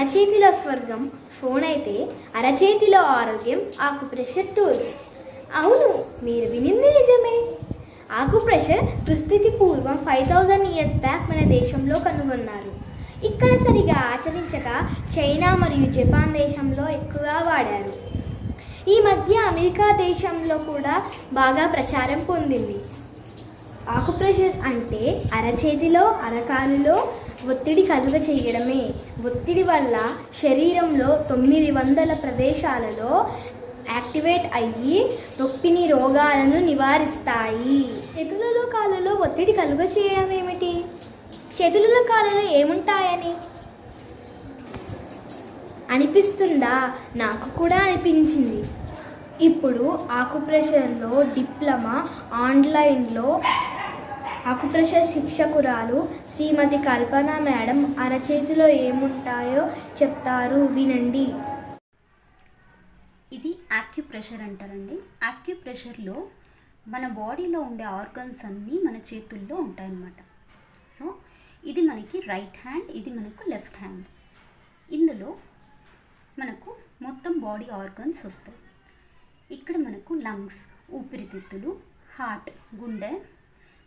అరచేతిలో స్వర్గం ఫోన్ అయితే అరచేతిలో ఆరోగ్యం ఆకు ప్రెషర్ టూల్స్ అవును మీరు వినింది నిజమే. ఆకు ప్రెషర్ క్రిస్తుకి పూర్వం ఫైవ్ థౌజండ్ ఇయర్స్ బ్యాక్ మన దేశంలో కనుగొన్నారు. ఇక్కడ సరిగా ఆచరించక చైనా మరియు జపాన్ దేశంలో ఎక్కువగా వాడారు. ఈ మధ్య అమెరికా దేశంలో కూడా బాగా ప్రచారం పొందింది. ఆకుప్రెషర్ అంటే అరచేతిలో అరకాలులో ఒత్తిడి కలుగ చేయడమే. ఒత్తిడి వల్ల శరీరంలో తొమ్మిది వందల ప్రదేశాలలో యాక్టివేట్ అయ్యి నొప్పిని రోగాలను నివారిస్తాయి. చేతులలో కాళ్ళలో ఒత్తిడి కలుగ చేయడం ఏమిటి? చేతులలో కాళ్ళలో ఏముంటాయని? అనిపిస్తుందా? నాకు కూడా అనిపించింది. ఇప్పుడు ఆకుప్రెషర్లో డిప్లొమా ఆన్లైన్లో ఆకుప్రెషర్ శిక్షకురాలు శ్రీమతి కల్పన మేడం అరచేతిలో ఏముంటాయో చెప్తారు. వినండి. ఇది యాక్యుప్రెషర్ అంటారండి. యాక్యుప్రెషర్లో మన బాడీలో ఉండే ఆర్గన్స్ అన్నీ మన చేతుల్లో ఉంటాయన్నమాట. సో ఇది మనకి రైట్ హ్యాండ్ ఇది మనకు లెఫ్ట్ హ్యాండ్. ఇందులో మనకు మొత్తం బాడీ ఆర్గన్స్ వస్తాయి. ఇక్కడ మనకు లంగ్స్ ఊపిరితిత్తులు హార్ట్ గుండె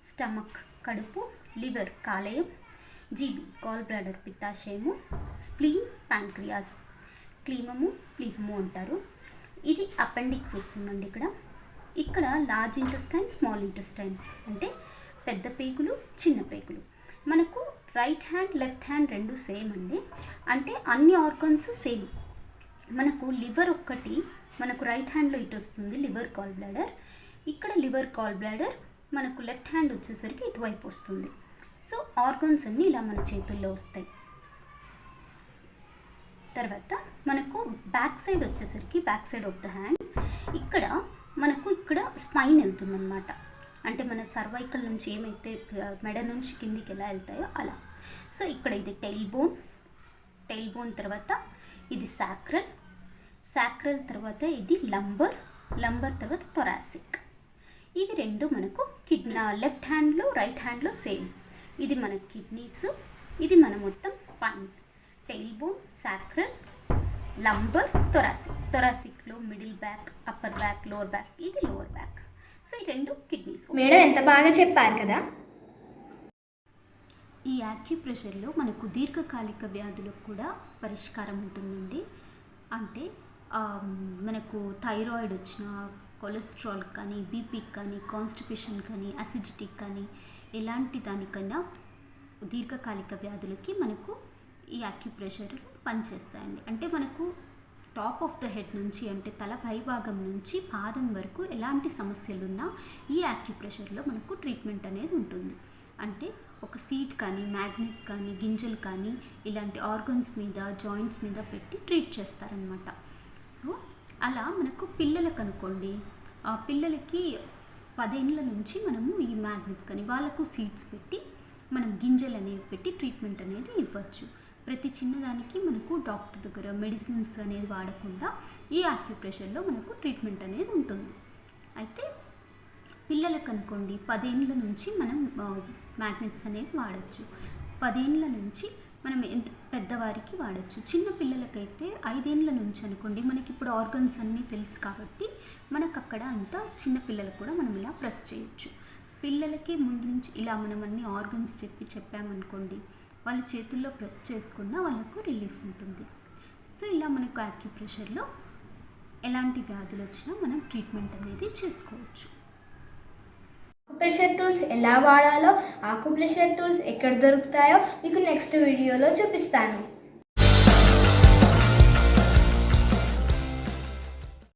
స్టమక్ కడుపు లివర్ కాలేయం జీబీ కాల్ బ్లాడర్ పిత్తాశయము స్ప్లీన్ ప్యాంక్రియాస్ క్లీమము ప్లీహము అంటారు. ఇది అపెండిక్స్ వస్తుందండి ఇక్కడ. ఇక్కడ లార్జ్ ఇంటెస్టైన్ స్మాల్ ఇంటెస్టైన్ అంటే పెద్ద పేగులు చిన్న పేగులు. మనకు రైట్ హ్యాండ్ లెఫ్ట్ హ్యాండ్ రెండు సేమ్ అండి. అంటే అన్ని ఆర్గన్స్ సేమ్. మనకు లివర్ ఒక్కటి మనకు రైట్ హ్యాండ్లో ఇటు వస్తుంది లివర్ కాల్ బ్లాడర్ ఇక్కడ లివర్ కాల్ బ్లాడర్ మనకు లెఫ్ట్ హ్యాండ్ వచ్చేసరికి ఇటువైపు వస్తుంది. సో ఆర్గన్స్ అన్నీ ఇలా మన చేతుల్లో వస్తాయి. తర్వాత మనకు బ్యాక్ సైడ్ వచ్చేసరికి back side of the hand ఇక్కడ మనకు ఇక్కడ స్పైన్ వెళ్తుందన్నమాట. అంటే మన సర్వైకల్ నుంచి ఏమైతే మెడ నుంచి కిందికి ఎలా వెళ్తాయో అలా. సో ఇక్కడ ఇది టెయిల్ బోన్ టెయిల్ బోన్ తర్వాత ఇది సాక్రల్ సాక్రల్ తర్వాత ఇది లంబర్ లంబర్ తర్వాత థొరాసిక్ ఇవి రెండు మనకు కిడ్నీ లెఫ్ట్ హ్యాండ్లో రైట్ హ్యాండ్లో సేమ్ ఇది మన కిడ్నీస్ ఇది మన మొత్తం spine tail bone sacral lumbar thoracic థొరాసిక్లో middle back upper back lower back ఇది లోవర్ బ్యాక్ సో ఈ రెండు కిడ్నీస్. మేడం ఎంత బాగా చెప్పారు కదా? ఈ యాక్యుప్రెషర్లో మనకు దీర్ఘకాలిక వ్యాధులకు కూడా పరిష్కారం ఉంటుందండి. అంటే మనకు థైరాయిడ్ వచ్చిన కొలెస్ట్రాల్ కానీ బీపీకి కానీ కాన్స్టిపేషన్ కానీ అసిడిటీకి కానీ ఎలాంటి దానికన్నా దీర్ఘకాలిక వ్యాధులకి మనకు ఈ అక్యుప్రెషర్ పనిచేస్తాయండి. అంటే మనకు టాప్ ఆఫ్ ద హెడ్ నుంచి అంటే తల పైభాగం నుంచి పాదం వరకు ఎలాంటి సమస్యలున్నా ఈ యాక్యుప్రెషర్లో మనకు ట్రీట్మెంట్ అనేది ఉంటుంది. అంటే ఒక సీట్ కానీ మ్యాగ్నెట్స్ కానీ గింజలు కానీ ఇలాంటి ఆర్గన్స్ మీద జాయింట్స్ మీద పెట్టి ట్రీట్ చేస్తారనమాట సో అలా మనకు పిల్లలకు అనుకోండి ఆ పిల్లలకి పదేళ్ళ నుంచి మనము ఈ మ్యాగ్నెట్స్ కానీ వాళ్ళకు సీడ్స్ పెట్టి మనం గింజలు అనేవి పెట్టి ట్రీట్మెంట్ అనేది ఇవ్వచ్చు. ప్రతి చిన్నదానికి మనకు డాక్టర్ దగ్గర మెడిసిన్స్ అనేది వాడకుండా ఈ ఆక్యుప్రెషర్లో మనకు ట్రీట్మెంట్ అనేది ఉంటుంది. అయితే పిల్లలకు అనుకోండి పదేళ్ళ నుంచి మనం మ్యాగ్నెట్స్ అనేవి వాడచ్చు. పదేళ్ళ నుంచి మనం ఎంత పెద్దవారికి వాడచ్చు. చిన్న పిల్లలకైతే ఐదేళ్ళ నుంచి అనుకోండి మనకి ఇప్పుడు ఆర్గన్స్ అన్నీ తెలుసు కాబట్టి మనకు అక్కడ అంతా చిన్న పిల్లలకు కూడా మనం ఇలా ప్రెస్ చేయొచ్చు. పిల్లలకి ముందు నుంచి ఇలా మనం అన్ని ఆర్గన్స్ చెప్పి చెప్పామనుకోండి వాళ్ళ చేతుల్లో ప్రెస్ చేసుకున్న వాళ్ళకు రిలీఫ్ ఉంటుంది. సో ఇలా మనకు యాక్యుప్రెషర్లో ఎలాంటి వ్యాధులు వచ్చినా మనం ట్రీట్మెంట్ అనేది చేసుకోవచ్చు. ప్రెషర్ టూల్స్ ఎలా వాడాలో ఆకుప్రెషర్ టూల్స్ ఎక్కడ దొరుకుతాయో మీకు నెక్స్ట్ వీడియోలో చూపిస్తాను.